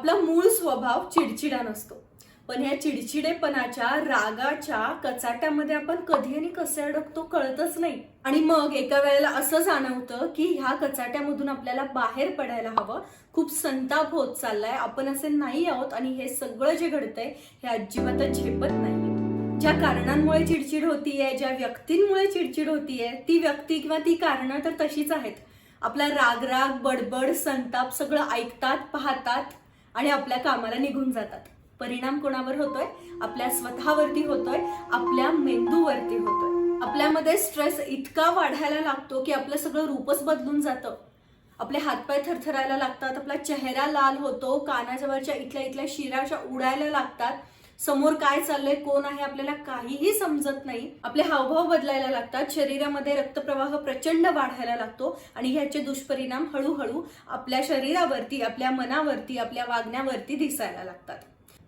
आपला मूळ स्वभाव चिडचिडा नसतो. पण ह्या चिडचिडेपणाच्या रागाच्या कचाट्यामध्ये आपण कधी आणि कसे अडकतो कळतच नाही. आणि मग एका वेळेला असं जाणवतं की ह्या कचाट्यामधून आपल्याला बाहेर पडायला हवं. खूप संताप होत चाललाय. आपण असे नाही आहोत आणि हे सगळं जे घडतंय हे अजिबातच झेपत नाही ज्या कारणांमुळे चिडचिड होतीये ज्या व्यक्तींमुळे चिडचिड होतीये ती व्यक्ती किंवा ती कारणं तर तशीच आहेत. आपला राग राग बडबड संताप सगळं ऐकतात पाहतात आणि आपल्या कामाला निघून जातात. परिणाम कोणावर होतोय? आपल्या स्वतःवरती होतोय आपल्या मेंदूवरती होतोय. आपल्यामध्ये स्ट्रेस इतका वाढायला लागतो की आपलं सगळं रूपच बदलून जातं. आपले हातपाय थरथरायला लागतात आपला चेहरा लाल होतो कानाजवळच्या इथल्या इथल्या शिराच्या उडायला लागतात. समोर काय चाललंय कोण आहे आपल्याला काहीही समजत नाही. आपले हावभाव बदलायला लागतात शरीरामध्ये रक्तप्रवाह प्रचंड वाढायला लागतो आणि ह्याचे दुष्परिणाम हळूहळू आपल्या शरीरावरती आपल्या मनावरती आपल्या वागण्यावरती दिसायला लागतात.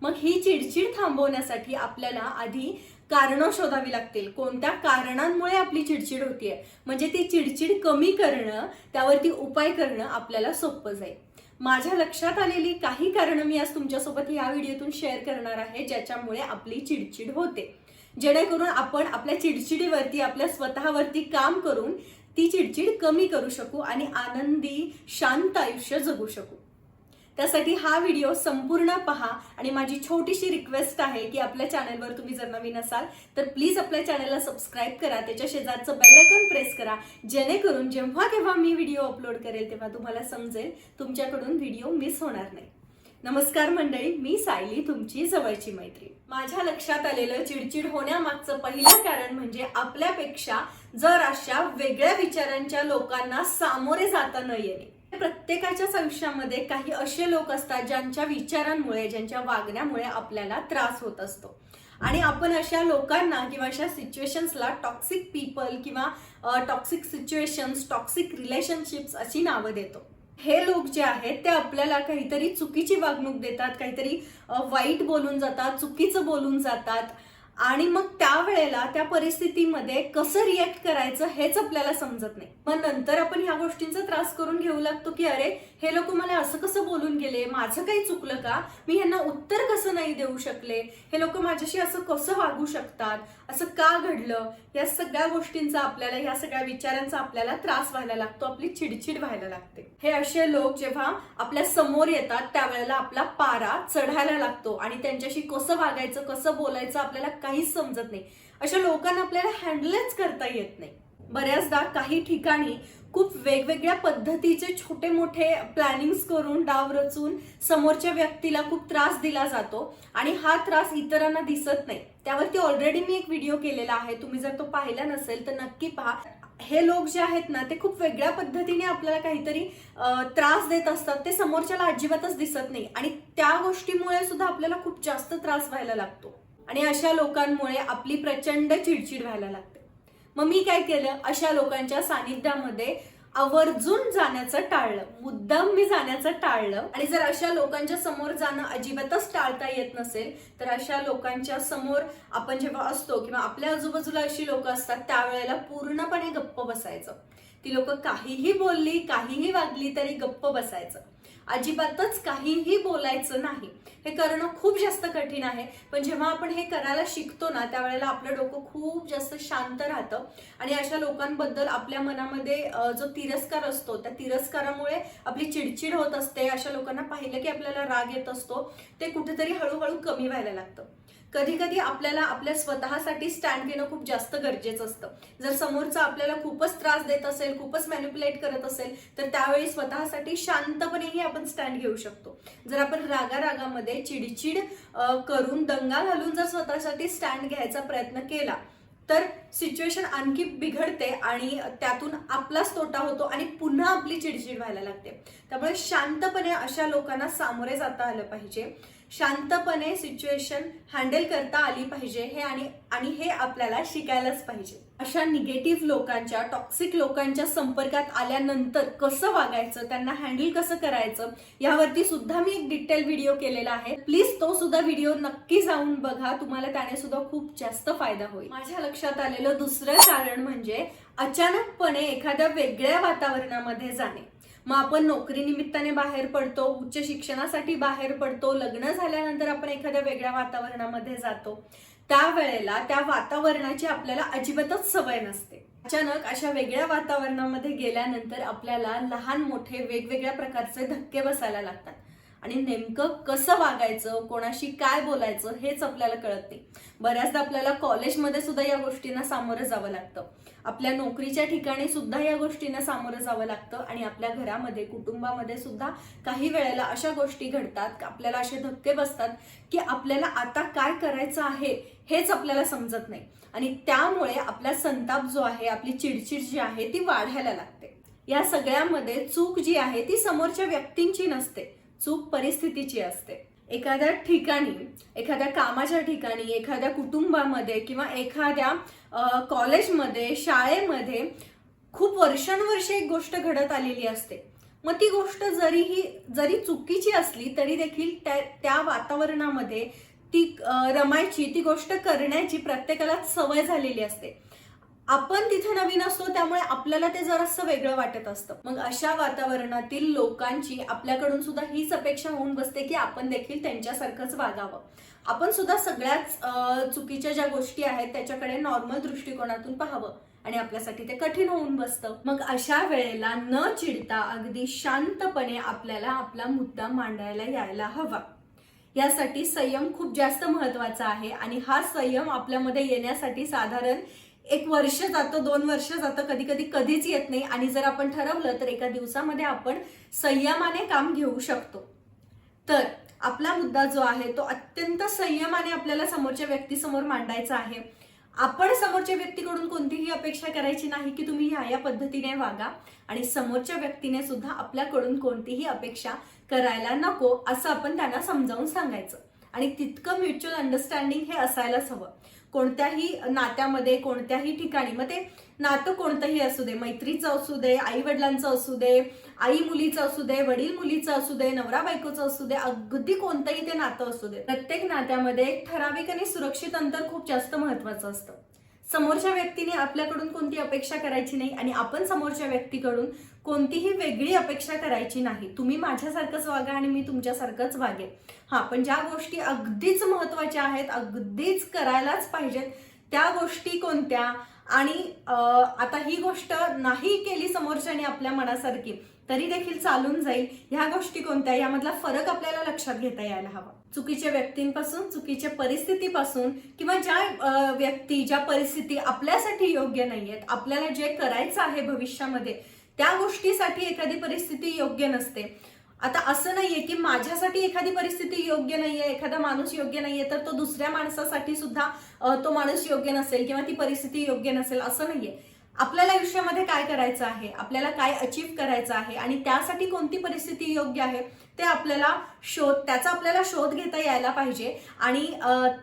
मग ही चिडचिड थांबवण्यासाठी आपल्याला आधी कारणं शोधावी लागतील. कोणत्या कारणांमुळे आपली चिडचिड होतीये? म्हणजे ती चिडचिड कमी करणं त्यावरती उपाय करणं आपल्याला सोपं जाईल. माझ्या लक्षात आलेली काही कारणं मी आज तुमच्यासोबत या व्हिडिओतून शेअर करणार आहे ज्याच्यामुळे आपली चिडचिड होते. जेणेकरून आपण आपल्या चिडचिडीवरती आपल्या स्वतःवरती काम करून ती चिडचिड कमी करू शकू आणि आनंदी शांत आयुष्य जगू शकू. त्यासाठी हा व्हिडिओ संपूर्ण पहा आणि माझी छोटीशी रिक्वेस्ट आहे की आपल्या चॅनलवर तुम्ही जर नवीन असाल तर प्लीज आपल्या चॅनलला सबस्क्राईब करा. त्याच्या शेजारचं बेलायकॉन प्रेस करा. जेणेकरून जेव्हा केव्हा मी व्हिडिओ अपलोड करेल तेव्हा तुम्हाला समजेल तुमच्याकडून व्हिडिओ मिस होणार नाही. नमस्कार मंडळी मी सायली तुमची जवळची मैत्री माझ्या लक्षात आलेलं चिडचिड होण्यामागचं पहिलं कारण म्हणजे आपल्यापेक्षा जर अशा वेगळ्या विचारांच्या लोकांना सामोरे जाता न येणे. म्हणजे प्रत्येकाच्याच आयुष्यामध्ये काही असे लोक असतात ज्यांच्या विचारांमुळे ज्यांच्या वागण्यामुळे आपल्याला त्रास होत असतो. आणि आपण अशा लोकांना किंवा अशा सिच्युएशन्सला टॉक्सिक पीपल किंवा टॉक्सिक सिच्युएशन्स टॉक्सिक रिलेशनशिप्स अशी नावं देतो. हे लोक जे आहेत ते आपल्याला काहीतरी चुकीची वागणूक देतात काहीतरी वाईट बोलून जातात चुकीचं बोलून जातात. आणि मग त्यावेळेला त्या परिस्थितीमध्ये कसं रिॲक्ट करायचं हेच आपल्याला समजत नाही. मग नंतर आपण ह्या गोष्टींचा त्रास करून घेऊ लागतो की अरे हे लोक मला असं कसं बोलून गेले? माझं काही चुकलं का? मी ह्यांना उत्तर कसं नाही देऊ शकले? हे लोक माझ्याशी असं कसं वागू शकतात? असं का घडलं? या सगळ्या गोष्टींचा आपल्याला या सगळ्या विचारांचा आपल्याला त्रास व्हायला लागतो. आपली चिडचिड व्हायला लागते. हे असे लोक जेव्हा आपल्यासमोर येतात त्यावेळेला आपला पारा चढायला लागतो आणि त्यांच्याशी कसं वागायचं कसं बोलायचं आपल्याला काहीच समजत नाही. अशा लोकांना आपल्याला हँडलच करता येत नाही. बऱ्याचदा काही ठिकाणी खूप वेगवेगळ्या पद्धतीचे छोटे मोठे प्लॅनिंग्स करून डाव रचून समोरच्या व्यक्तीला खूप त्रास दिला जातो आणि हा त्रास इतरांना दिसत नाही. त्यावरती ऑलरेडी मी एक व्हिडिओ केलेला आहे. तुम्ही जर तो पाहिला नसेल तर नक्की पहा. हे लोक जे आहेत ना ते खूप वेगळ्या पद्धतीने आपल्याला काहीतरी त्रास देत असतात. ते समोरच्याला अजिबातच दिसत नाही. आणि त्या गोष्टीमुळे सुद्धा आपल्याला खूप जास्त त्रास व्हायला लागतो. आणि अशा लोकांमुळे आपली प्रचंड चिडचिड व्हायला लागते. मग मी काय केलं? अशा लोकांच्या सानिध्यामध्ये आवर्जून जाण्याचं टाळलं. मुद्दाम मी जाण्याचं टाळलं. आणि जर अशा लोकांच्या समोर जाणं अजिबातच टाळता येत नसेल तर अशा लोकांच्या समोर आपण जेव्हा असतो किंवा आपल्या आजूबाजूला अशी लोक असतात त्यावेळेला पूर्णपणे गप्प बसायचं. ती लोक काहीही बोलली काहीही वागली तरी गप्प बसायचं. अजिबातच काहीही बोलायचं नाही. हे करणं खूप जास्त कठीण आहे. पण जेव्हा आपण हे करायला शिकतो ना त्यावेळेला आपलं डोकं खूप जास्त शांत राहतं. आणि अशा लोकांबद्दल आपल्या मनामध्ये जो तिरस्कार असतो त्या तिरस्कारामुळे आपली चिडचिड होत असते. अशा लोकांना पाहिलं की आपल्याला राग येत असतो. ते कुठेतरी हळूहळू कमी व्हायला लागतं. कधी कधी आपल्याला आपल्या स्वतःसाठी स्टँड घेणं खूप जास्त गरजेचं असतं. जर समोरचा आपल्याला खूपच त्रास देत असेल खूपच मॅन्युप्युलेट करत असेल तर त्यावेळी स्वतःसाठी शांतपणेही आपण स्टँड घेऊ शकतो. जर आपण रागा रागामध्ये चिडचिड करून दंगा घालून जर स्वतःसाठी स्टँड घ्यायचा प्रयत्न केला तर सिच्युएशन आणखी बिघडते आणि त्यातून आपलाच तोटा होतो आणि पुन्हा आपली चिडचिड व्हायला लागते. त्यामुळे शांतपणे अशा लोकांना सामोरे जाता आलं पाहिजे. शांतपणे सिच्युएशन हँडल करता आली पाहिजे हे आणि आणि हे आपल्याला शिकायलाच पाहिजे. अशा निगेटिव्ह लोकांच्या टॉक्सिक लोकांच्या संपर्कात आल्यानंतर कसं वागायचं त्यांना हँडल कसं करायचं यावरती सुद्धा मी एक डिटेल व्हिडिओ केलेला आहे. प्लीज तो सुद्धा व्हिडिओ नक्की जाऊन बघा. तुम्हाला त्याने सुद्धा खूप जास्त फायदा होईल. माझ्या लक्षात आलेलं दुसरं कारण म्हणजे अचानकपणे एखाद्या वेगळ्या वातावरणामध्ये जाणे. मग आपण नोकरी निमित्ताने बाहेर पडतो उच्च शिक्षणासाठी बाहेर पडतो लग्न झाल्यानंतर आपण एखाद्या वेगळ्या वातावरणामध्ये जातो. त्यावेळेला त्या वातावरणाची आपल्याला अजिबातच सवय नसते. अचानक अशा वेगळ्या वातावरणामध्ये गेल्यानंतर आपल्याला लहान मोठे वेगवेगळ्या प्रकारचे धक्के बसायला लागतात. आणि नेमकं कसं वागायचं कोणाशी काय बोलायचं हेच आपल्याला कळत नाही. बऱ्याचदा आपल्याला कॉलेजमध्ये सुद्धा या गोष्टींना सामोरं जावं लागतं. आपल्या नोकरीच्या ठिकाणी सुद्धा या गोष्टींना सामोरं जावं लागतं आणि आपल्या घरामध्ये कुटुंबामध्ये सुद्धा काही वेळेला अशा गोष्टी घडतात आपल्याला असे धक्के बसतात की आपल्याला आता काय करायचं आहे हेच आपल्याला समजत नाही. आणि त्यामुळे आपला संताप जो आहे आपली चिडचिड जी आहे ती वाढायला लागते. या सगळ्यामध्ये चूक जी आहे ती समोरच्या व्यक्तींची नसते. चूक परिस्थितीची असते. एखाद्या ठिकाणी एखाद्या कामाच्या ठिकाणी एखाद्या कुटुंबामध्ये किंवा एखाद्या कॉलेजमध्ये शाळेमध्ये खूप वर्षानुवर्षे एक गोष्ट घडत आलेली असते. मग ती गोष्ट जरी ही जरी चुकीची असली तरी देखील त्या त्या वातावरणामध्ये ती रमायची ती गोष्ट करण्याची प्रत्येकाला सवय झालेली असते. आपण तिथे नवीन असतो त्यामुळे आपल्याला ते जरासं वेगळं वाटत असतं. मग अशा वातावरणातील लोकांची आपल्याकडून सुद्धा हीच अपेक्षा होऊन बसते की आपण देखील त्यांच्यासारखंच वागावं. आपण सुद्धा सगळ्याच चुकीच्या ज्या गोष्टी आहेत त्याच्याकडे नॉर्मल दृष्टिकोनातून पाहावं आणि आपल्यासाठी ते कठीण होऊन बसतं. मग अशा वेळेला न चिडता अगदी शांतपणे आपल्याला आपला मुद्दा मांडायला यायला हवा. यासाठी संयम खूप जास्त महत्त्वाचा आहे आणि हा संयम आपल्यामध्ये येण्यासाठी साधारण एक वर्ष जातं दोन वर्ष जातं कधी कधी कधीच येत नाही. आणि जर आपण ठरवलं तर एका दिवसामध्ये आपण संयमाने काम घेऊ शकतो. तर आपला मुद्दा जो आहे तो अत्यंत संयमाने आपल्याला समोरच्या व्यक्तीसमोर मांडायचा आहे. आपण समोरच्या व्यक्तीकडून कोणतीही अपेक्षा करायची नाही की तुम्ही ह्या या पद्धतीने वागा. आणि समोरच्या व्यक्तीने सुद्धा आपल्याकडून कोणतीही अपेक्षा करायला नको असं आपण त्यांना समजावून सांगायचं. आणि तितकं म्युच्युअल अंडरस्टँडिंग हे असायलाच हवं. कोणत्याही नात्यामध्ये कोणत्याही ठिकाणी मग ते नातं कोणतंही असू दे मैत्रीचं असू दे आई वडिलांचं असू दे आई मुलीचं असू दे वडील मुलीचं असू दे नवरा बायकोचं असू दे अगदी कोणतंही ते नातं असू दे प्रत्येक नात्यामध्ये एक ठराविक आणि सुरक्षित अंतर खूप जास्त महत्वाचं असतं. समोरच्या व्यक्तीने आपल्याकडून कोणती अपेक्षा करायची नाही आणि आपण समोरच्या व्यक्तीकडून कोणतीही वेगळी अपेक्षा करायची नाही. तुम्ही माझ्यासारखंच वागा आणि मी तुमच्यासारखंच वागेन. हां पण ज्या गोष्टी अगदीच महत्त्वाच्या आहेत अगदीच करायलाच पाहिजेत त्या गोष्टी कोणत्या? आणि आता ही गोष्ट नाही केली समोरच्याने आपल्या मनासारखी तरी देखील चालून जाईल. ह्या गोष्टी कोणत्या? यामधला फरक आपल्याला लक्षात घेता यायला हवा. चुकीच्या व्यक्तींपासून चुकीच्या परिस्थितीपासून किंवा ज्या व्यक्ती ज्या परिस्थिती आपल्यासाठी योग्य नाही आहेत आपल्याला जे करायचं आहे भविष्यामध्ये त्या गोष्टीसाठी एखादी परिस्थिती योग्य नसते. आता असं नाहीये की माझ्यासाठी एखादी परिस्थिती योग्य नाहीये एखादा माणूस योग्य नाहीये तर तो दुसऱ्या माणसासाठी सुद्धा तो माणूस योग्य नसेल किंवा ती परिस्थिती योग्य नसेल असं नाहीये. आपल्याला आयुष्यामध्ये काय करायचं आहे? आपल्याला काय अचीव करायचं आहे? आणि त्यासाठी कोणती परिस्थिती योग्य आहे? ते आपल्याला शोध त्याचा आपल्याला शोध घेता यायला पाहिजे. आणि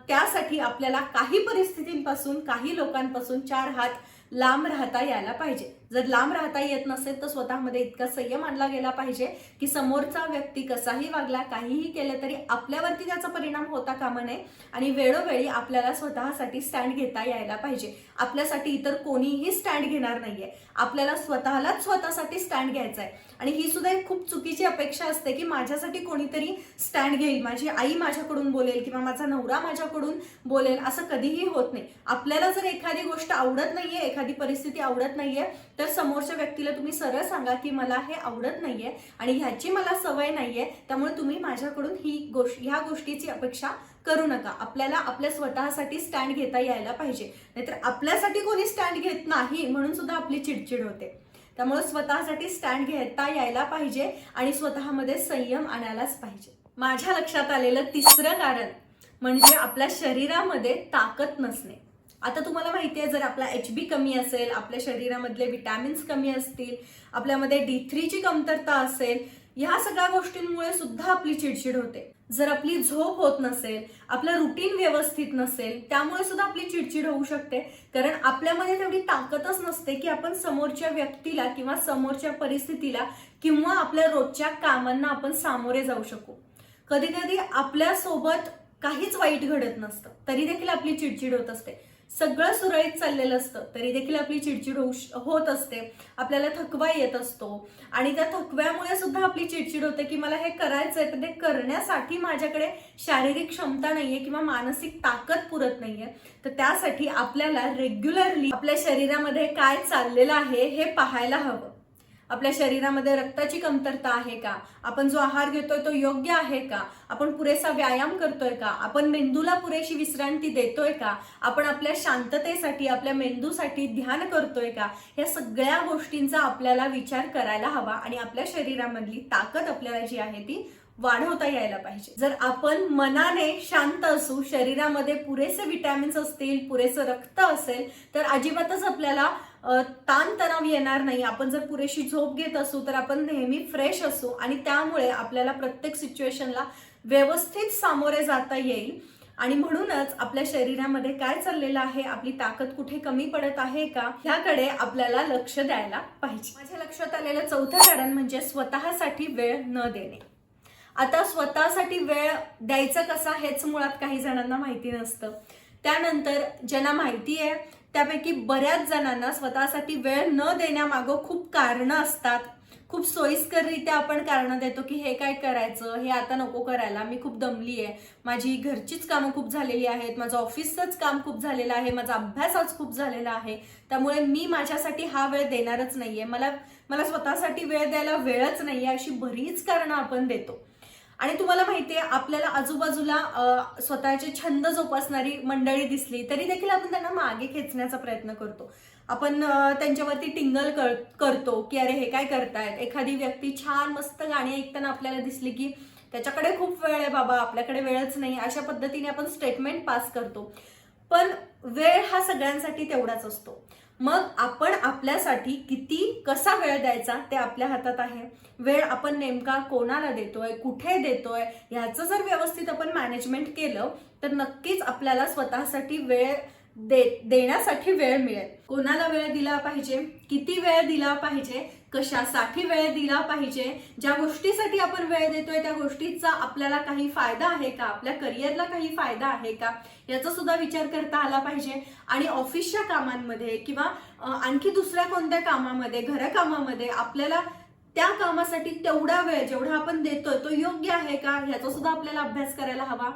त्यासाठी आपल्याला काही परिस्थितींपासून काही लोकांपासून चार हात लांब राहता यायला पाहिजे. जर लांब राहता येत नसेल तर स्वतःमध्ये इतका संयम आणला गेला पाहिजे की समोरचा व्यक्ती कसाही वागला काहीही केलं तरी आपल्यावरती त्याचा परिणाम होता कामा नये. आणि वेळोवेळी आपल्याला स्वतःसाठी स्टँड घेता यायला पाहिजे. आपल्यासाठी इतर कोणीही स्टँड घेणार नाहीये. आपल्याला स्वतःलाच स्वतःसाठी स्टँड घ्यायचा आहे आणि ही सुद्धा एक खूप चुकीची अपेक्षा असते की माझ्यासाठी कोणीतरी स्टँड घेईल. माझी आई माझ्याकडून बोलेल किंवा माझा नवरा माझ्याकडून बोलेल असं कधीही होत नाही. आपल्याला जर एखादी गोष्ट आवडत नाहीये एखादी परिस्थिती आवडत नाहीये तर समोरच्या व्यक्तीला तुम्ही सरळ सांगा की मला हे आवडत नाहीये आणि ह्याची मला सवय नाहीये त्यामुळे तुम्ही माझ्याकडून ही गोष्ट ह्या गोष्टीची अपेक्षा करू नका. आपल्याला आपल्या स्वतःसाठी स्टँड घेता यायला पाहिजे. नाहीतर आपल्यासाठी कोणी स्टँड घेत नाही म्हणून सुद्धा आपली चिडचिड होते. त्यामुळे स्वतःसाठी स्टँड घेता यायला पाहिजे आणि स्वतःमध्ये संयम आणायलाच पाहिजे. माझ्या लक्षात आलेलं तिसरं कारण म्हणजे आपल्या शरीरामध्ये ताकद नसणे. आता तुम्हाला माहिती आहे जर आपला एच बी कमी असेल आपल्या शरीरामधले विटॅमिन्स कमी असतील आपल्यामध्ये डी थ्रीची कमतरता असेल ह्या सगळ्या गोष्टींमुळे सुद्धा आपली चिडचिड होते. जर आपली झोप होत नसेल आपलं रुटीन व्यवस्थित नसेल त्यामुळे सुद्धा आपली चिडचिड होऊ शकते. कारण आपल्यामध्ये तेवढी ताकदच नसते की आपण समोरच्या व्यक्तीला किंवा समोरच्या परिस्थितीला किंवा आपल्या रोजच्या कामांना आपण सामोरे जाऊ शकू. कधी कधी आपल्यासोबत काहीच वाईट घडत नसतं. तरी देखील आपली चिडचिड होत असते. सगळं सुरळीत चाललेलं असतं. तरी देखील आपली चिडचिड होऊ होत असते. आपल्याला थकवा येत असतो. आणि त्या थकव्यामुळे सुद्धा आपली चिडचिड होते की मला हे करायचंय पण ते करण्यासाठी माझ्याकडे शारीरिक क्षमता नाहीये किंवा मानसिक ताकद पुरत नाहीये. तर त्यासाठी आपल्याला रेग्युलरली आपल्या शरीरामध्ये काय चाललेलं आहे हे पाहायला हवं. आपल्या शरीरामध्ये रक्ताची कमतरता आहे का? आपण जो आहार घेतोय तो योग्य आहे का? आपण पुरेसा व्यायाम करतोय का? आपण मेंदूला पुरेशी विश्रांती देतोय का? आपण आपल्या शांततेसाठी आपल्या मेंदूसाठी ध्यान करतोय का? या सगळ्या गोष्टींचा आपल्याला विचार करायला हवा आणि आपल्या शरीरामधली ताकद आपल्याला जी आहे ती वाढवता यायला पाहिजे. जर आपण मनाने शांत असू शरीरामध्ये पुरेसे विटॅमिन्स असतील पुरेसं रक्त असेल तर अजिबातच आपल्याला ताणतणाव येणार नाही. आपण जर पुरेशी झोप घेत असू तर आपण नेहमी फ्रेश असू आणि त्यामुळे आपल्याला प्रत्येक सिच्युएशनला व्यवस्थित सामोरे जाता येईल. आणि म्हणूनच आपल्या शरीरामध्ये काय चाललेलं आहे? आपली ताकद कुठे कमी पडत आहे का? ह्याकडे आपल्याला लक्ष द्यायला पाहिजे. माझ्या लक्षात आलेलं चौथं कारण म्हणजे स्वतःसाठी वेळ न देणे. आता स्वतःसाठी वेळ द्यायचा कसा? हेच मुळात काही जणांना माहिती नसतं. त्यानंतर ज्यांना माहिती आहे त्यापैकी बऱ्याच जणांना स्वतःसाठी वेळ न देण्यामागं खूप कारणं असतात. खूप सोयीस्कररित्या आपण कारणं देतो की हे काय करायचं हे आता नको करायला मी खूप दमली आहे माझी घरचीच कामं खूप झालेली आहेत माझं ऑफिसचंच काम खूप झालेलं आहे माझा अभ्यास आज खूप झालेला आहे त्यामुळे मी माझ्यासाठी हा वेळ देणारच नाहीये. मला मला स्वतःसाठी वेळ द्यायला वेळच नाहीये अशी बरीच कारणं आपण देतो. आणि तुम्हाला माहिती आहे आपल्याला आजूबाजूला स्वतःचे छंद जोपासणारी मंडळी दिसली तरी देखील आपण त्यांना मागे खेचण्याचा प्रयत्न करतो. आपण त्यांच्यावरती टिंगल कर करतो की अरे हे काय करतायत? एखादी व्यक्ती छान मस्त गाणी ऐकताना आपल्याला दिसली की त्याच्याकडे खूप वेळ आहे बाबा आपल्याकडे वेळच नाही अशा पद्धतीने आपण स्टेटमेंट पास करतो. पण वेळ हा सगळ्यांसाठी तेवढाच असतो. मग आपण आपल्यासाठी किती कसा वेळ द्यायचा ते आपल्या हातात आहे. वेळ आपण नेमका कोणाला देतोय कुठे देतोय ह्याचं जर व्यवस्थित आपण मॅनेजमेंट केलं तर नक्कीच आपल्याला स्वतःसाठी वेळ दे देण्यासाठी वेळ मिळेल. कोणाला वेळ दिला पाहिजे? किती वेळ दिला पाहिजे? कशासाठी वेळ दिला पाहिजे? ज्या गोष्टीसाठी आपण वेळ देतोय त्या गोष्टीचा आपल्याला काही फायदा आहे का? आपल्या करिअरला काही फायदा आहे का? याचा सुद्धा विचार करता आला पाहिजे. आणि ऑफिसच्या कामांमध्ये किंवा आणखी दुसऱ्या कोणत्या कामामध्ये घरकामामध्ये आपल्याला त्या कामासाठी तेवढा वेळ जेवढा आपण देतोय तो योग्य आहे का? ह्याचा सुद्धा आपल्याला अभ्यास करायला हवा.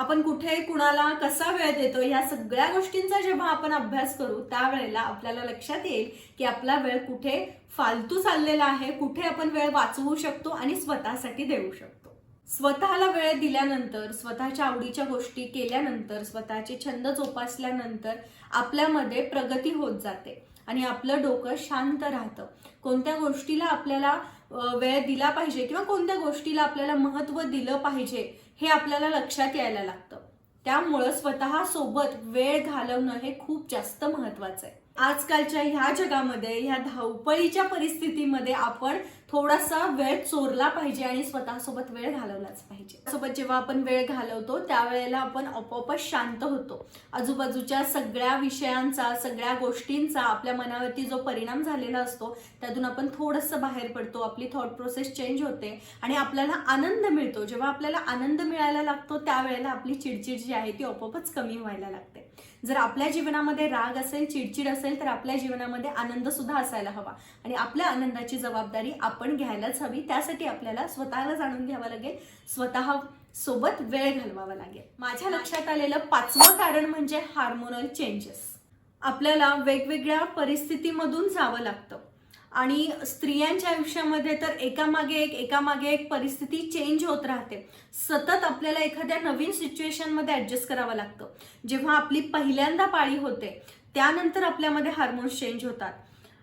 आपण कुठे कुणाला कसा वेळ देतो या सगळ्या गोष्टींचा जेव्हा आपण अभ्यास करू त्यावेळेला आपल्याला लक्षात येईल की आपला वेळ कुठे फालतू चाललेला आहे कुठे आपण वेळ वाचवू शकतो आणि स्वतःसाठी देऊ शकतो. स्वतःला वेळ दिल्यानंतर स्वतःच्या आवडीच्या गोष्टी केल्यानंतर स्वतःचे छंद जोपासल्यानंतर आपल्यामध्ये प्रगती होत जाते आणि आपलं डोकं शांत राहतं. कोणत्या गोष्टीला आपल्याला वेळ दिला पाहिजे किंवा कोणत्या गोष्टीला आपल्याला महत्त्व दिलं पाहिजे हे आपल्याला लक्षात यायला लागतं. त्यामुळं स्वतःसोबत वेळ घालवणं हे खूप जास्त महत्वाचं आहे. आजकालच्या ह्या जगामध्ये ह्या धावपळीच्या परिस्थितीमध्ये आपण थोडासा वेळ चोरला पाहिजे आणि स्वतःसोबत वेळ घालवलाच पाहिजे. सोबत जेव्हा आपण वेळ घालवतो त्यावेळेला आपण आपोआपच शांत होतो. आजूबाजूच्या सगळ्या विषयांचा सगळ्या गोष्टींचा आपल्या मनावरती जो परिणाम झालेला असतो त्यातून आपण थोडंसं बाहेर पडतो आपली थॉट प्रोसेस चेंज होते आणि आपल्याला आनंद मिळतो. जेव्हा आपल्याला आनंद मिळायला लागतो त्यावेळेला आपली चिडचिड जी आहे ती आपोआपच कमी व्हायला लागते. जर आपल्या जीवनामध्ये राग असेल चिडचिड असेल तर आपल्या जीवनामध्ये आनंद सुद्धा असायला हवा आणि आपल्या आनंदाची जबाबदारी आपण आपण घ्यायलाच हवी. त्यासाठी आपल्याला स्वतःला जाणून घ्यावं लागेल. स्वतः सोबत वेळ घालवावा लागेल. माझ्या लक्षात आलेलं पाचवं कारण म्हणजे हार्मोनल चेंजेस. आपल्याला वेगवेगळ्या परिस्थितीमधून जावं लागतं. आणि स्त्रियांच्या आयुष्यामध्ये तर एकामागे एक एकामागे एक परिस्थिती चेंज होत राहते. सतत आपल्याला एखाद्या नवीन सिच्युएशनमध्ये ॲडजस्ट करावं लागतं. जेव्हा आपली पहिल्यांदा पाळी होते त्यानंतर आपल्यामध्ये हार्मोन्स चेंज होतात.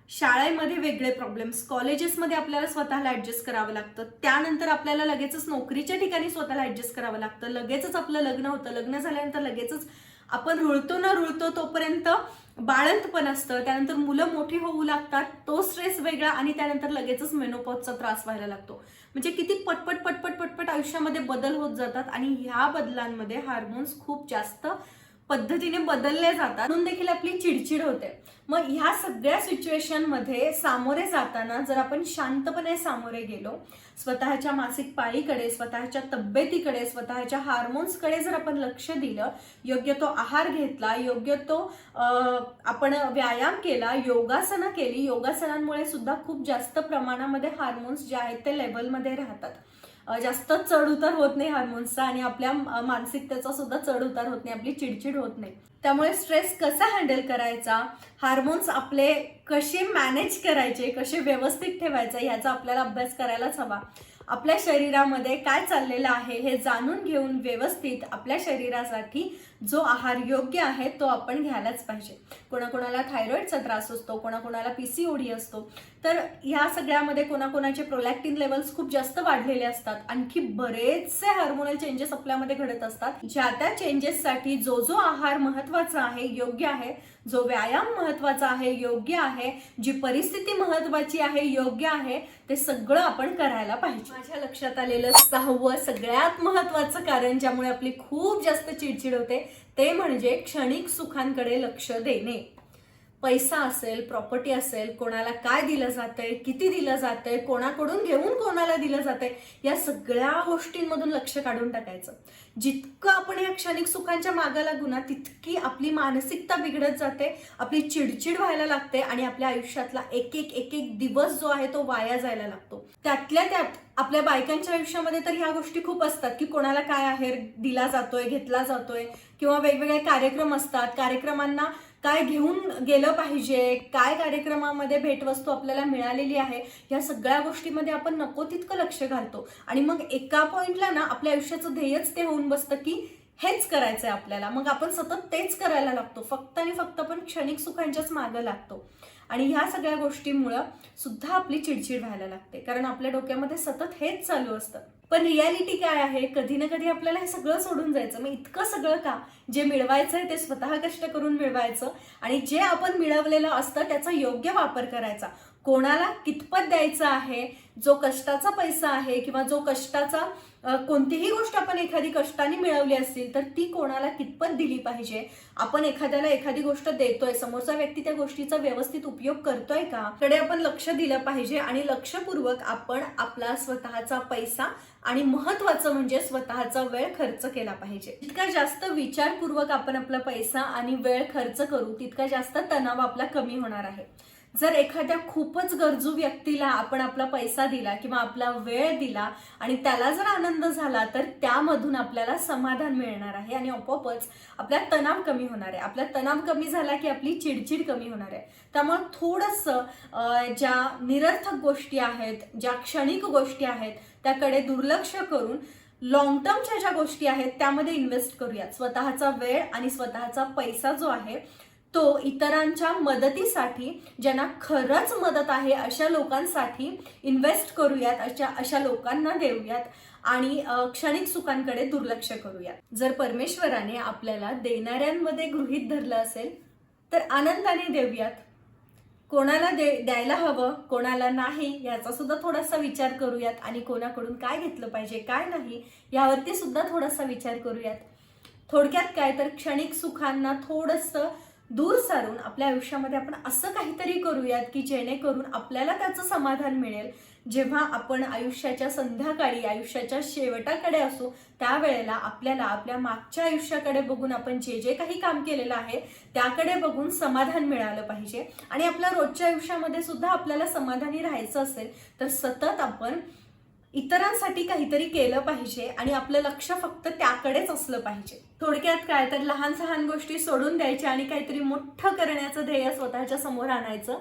शाळेमध्ये वेगळे प्रॉब्लेम्स कॉलेजेसमध्ये आपल्याला स्वतःला ऍडजस्ट करावं लागतं. त्यानंतर आपल्याला लगेचच नोकरीच्या ठिकाणी स्वतःला ऍडजस्ट करावं लागतं. लगेचच आपलं लग्न होतं. लग्न झाल्यानंतर लगेचच आपण रुळतो ना रुळतो तोपर्यंत बाळंतपण असतं. त्यानंतर मुलं मोठी होऊ लागतात. तो स्ट्रेस वेगळा आणि त्यानंतर लगेचच मेनोपॉजचा त्रास व्हायला लागतो. म्हणजे किती पटपट पटपट पटपट आयुष्यामध्ये बदल होत जातात आणि ह्या बदलांमध्ये हार्मोन्स खूप जास्त पद्धतीने बदलले जातात. म्हणून देखील आपली चिडचिड होते. मग ह्या सगळ्या सिच्युएशनमध्ये सामोरे जाताना जर आपण शांतपणे सामोरे गेलो स्वतःच्या मासिक पाळीकडे स्वतःच्या तब्येतीकडे स्वतःच्या हार्मोन्सकडे जर आपण लक्ष दिलं योग्य तो आहार घेतला योग्य तो आपण व्यायाम केला योगासनं केली योगासनांमुळे सुद्धा खूप जास्त प्रमाणामध्ये हार्मोन्स जे आहेत ते लेवलमध्ये राहतात. जास्त चढउतार होत नाही हार्मोन्सचा आणि आपल्या मानसिकतेचा सुद्धा चढउतार होत नाही आपली चिडचिड होत नाही. त्यामुळे स्ट्रेस कसा हँडल करायचा हार्मोन्स आपले कसे मॅनेज करायचे कसे व्यवस्थित ठेवायचे याचा आपल्याला अभ्यास करायलाच हवा. आपल्या शरीरामध्ये काय चाललेलं आहे हे जाणून घेऊन व्यवस्थित आपल्या शरीरासाठी जो आहार योग्य आहे तो आपण घ्यायलाच पाहिजे. कोणाकोणाला थायरॉईडचा त्रास असतो कोणाकोणाला पीसीओडी असतो तर ह्या सगळ्यामध्ये कोणाकोणाचे प्रोलॅक्टिन लेवल्स खूप जास्त वाढलेले असतात. आणखी बरेचसे हार्मोनल चेंजेस आपल्यामध्ये घडत असतात. ज्या त्या चेंजेससाठी जो जो आहार महत्त्वाचा आहे योग्य आहे जो व्यायाम महत्त्वाचा आहे योग्य आहे जी परिस्थिती महत्वाची आहे योग्य आहे ते सगळं आपण करायला पाहिजे. माझ्या लक्षात आलेलं सहावं सगळ्यात महत्वाचं कारण ज्यामुळे आपली खूप जास्त चिडचिड होते ते म्हणजे क्षणिक सुखांकडे लक्ष देणे. पैसा असेल प्रॉपर्टी असेल कोणाला काय दिलं जातंय किती दिलं जातंय कोणाकडून घेऊन कोणाला दिलं जातंय या सगळ्या गोष्टींमधून लक्ष काढून टाकायचं. जितकं आपण या क्षणिक सुखांच्या मागा लागू ना तितकी आपली मानसिकता बिघडत जाते आपली चिडचिड व्हायला लागते आणि आपल्या आयुष्यातला एक एक एक एक दिवस जो आहे तो वाया जायला लागतो. त्यातल्या त्यात आपल्या बायकांच्या आयुष्यामध्ये तर ह्या गोष्टी खूप असतात की कोणाला काय आहे दिला जातोय घेतला जातोय किंवा वेगवेगळे कार्यक्रम असतात. कार्यक्रमांना काय घेऊन गेलं पाहिजे काय कार्यक्रमामध्ये भेटवस्तू आपल्याला मिळालेली आहे या सगळ्या गोष्टीमध्ये आपण नको तितकं लक्ष घालतो. आणि मग एका पॉईंटला ना आपल्या आयुष्याचं ध्येयच ते होऊन बसतं की हेच करायचंय आपल्याला. मग आपण सतत तेच करायला लागतो. फक्त आणि फक्त आपण क्षणिक सुखांच्याच मागं लागतो. आणि ह्या सगळ्या गोष्टींमुळं सुद्धा आपली चिडचिड व्हायला लागते. कारण आपल्या डोक्यामध्ये सतत हेच चालू असतं. पण रियालिटी काय आहे? कधी ना कधी आपल्याला हे सगळं सोडून जायचं. मग इतकं सगळं का? जे मिळवायचं आहे ते स्वतः कष्ट करून मिळवायचं. आणि जे आपण मिळवलेलं असतं त्याचा योग्य वापर करायचा. कोणाला कितपत द्यायचं आहे जो कष्टाचा पैसा आहे किंवा जो कष्टाचा कोणतीही गोष्ट आपण एखादी कष्टाने मिळवली असेल तर ती कोणाला कितपत दिली पाहिजे? आपण एखाद्याला एखादी गोष्ट देतोय समोरचा व्यक्ती त्या गोष्टीचा व्यवस्थित उपयोग करतोय का? कडे आपण लक्ष दिलं पाहिजे आणि लक्षपूर्वक आपण आपला स्वतःचा पैसा आणि महत्वाचं म्हणजे स्वतःचा वेळ खर्च केला पाहिजे. जितका जास्त विचारपूर्वक आपण आपला पैसा आणि वेळ खर्च करू तितका जास्त तणाव आपला कमी होणार आहे. जर एखाद्या खूपच गरजू व्यक्तीला आपण आपला पैसा दिला किंवा आपला वेळ दिला आणि त्याला जर आनंद झाला तर त्यामधून आपल्याला समाधान मिळणार आहे आणि आपोआपच आपला तणाव कमी होणार आहे. आपला तणाव कमी झाला की आपली चिडचिड कमी होणार आहे. त्यामुळे थोडंसं ज्या निरर्थक गोष्टी आहेत ज्या क्षणिक गोष्टी आहेत त्याकडे दुर्लक्ष करून लॉंग टर्मच्या ज्या गोष्टी आहेत त्यामध्ये इन्व्हेस्ट करूयात. स्वतःचा वेळ आणि स्वतःचा पैसा जो आहे तो इतरांच्या मदतीसाठी ज्यांना खरंच मदत आहे अशा लोकांसाठी इन्व्हेस्ट करूयात अशा अशा लोकांना देऊयात आणि क्षणिक सुखांकडे दुर्लक्ष करूयात. जर परमेश्वराने आपल्याला देणाऱ्यांमध्ये गृहीत धरलं असेल तर आनंदाने देऊयात. कोणाला दे द्यायला हवं कोणाला नाही याचा सुद्धा थोडासा विचार करूयात आणि कोणाकडून काय घेतलं पाहिजे काय नाही यावरती सुद्धा थोडासा विचार करूयात. थोडक्यात काय तर क्षणिक सुखांना थोडंसं दूर सारून आपल्या आयुष्यामध्ये आपण असं काहीतरी करूयात की जेणेकरून आपल्याला त्याचं समाधान मिळेल. जेव्हा आपण आयुष्याच्या संध्याकाळी आयुष्याच्या शेवटाकडे असू त्यावेळेला आपल्याला आपल्या मागच्या आयुष्याकडे बघून आपण जे जे काही काम केलेलं आहे त्याकडे बघून समाधान मिळालं पाहिजे. आणि आपल्या रोजच्या आयुष्यामध्ये सुद्धा आपल्याला समाधानी राहायचं असेल तर सतत आपण इतरांसाठी काहीतरी केलं पाहिजे आणि आपलं लक्ष फक्त त्याकडेच असलं पाहिजे. थोडक्यात काय तर लहान सहान गोष्टी सोडून द्यायच्या आणि काहीतरी मोठं करण्याचं ध्येय स्वतःच्या समोर आणायचं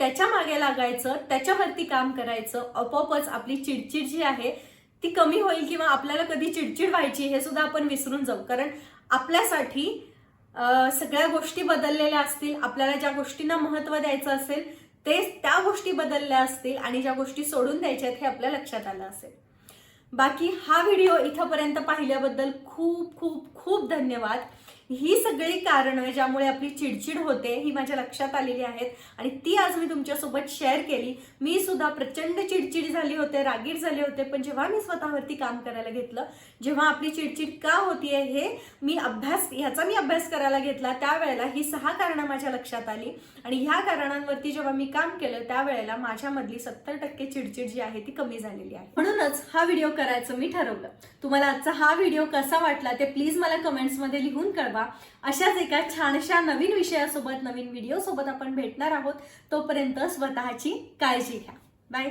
त्याच्यामागे लागायचं त्याच्यावरती काम करायचं आपोआपच आपली चिडचिड जी आहे ती कमी होईल किंवा आपल्याला कधी चिडचिड व्हायची हे सुद्धा आपण विसरून जाऊ. कारण आपल्यासाठी सगळ्या गोष्टी बदललेल्या असतील आपल्याला ज्या गोष्टींना महत्त्व द्यायचं असेल ते त्या गोष्टी बदलल्या असतील आणि ज्या गोष्टी सोडून द्यायच्या आहेत हे आपल्या लक्षात आलं असेल. बाकी हा व्हिडिओ इथंपर्यंत पाहिल्याबद्दल खूप खूप खूप धन्यवाद. ही सगळी कारणं ज्यामुळे आपली चिडचिड होते ही माझ्या लक्षात आलेली आहेत. आणि ती आज मी तुमच्यासोबत शेअर केली. मी सुद्धा प्रचंड चिडचिड झाली होते रागीट झाले होते पण जेव्हा मी स्वतःवरती काम करायला घेतलं जेव्हा आपली चिडचिड का होतीये हे मी अभ्यास ह्याचा मी अभ्यास करायला घेतला त्यावेळेला ही सहा कारणं माझ्या लक्षात आली. आणि ह्या कारणांवरती जेव्हा मी काम केलं त्यावेळेला माझ्यामधली सत्तर टक्के चिडचिड जी आहे ती कमी झालेली आहे. म्हणूनच हा व्हिडिओ करायचं मी ठरवलं. तुम्हाला आजचा हा व्हिडिओ कसा वाटला ते प्लीज मला कमेंट्समध्ये लिहून कळवा. अशाच एका छानशा नवीन विषयासोबत नवीन व्हिडिओसोबत आपण भेटणार आहोत. तोपर्यंत स्वतःची काळजी घ्या. बाय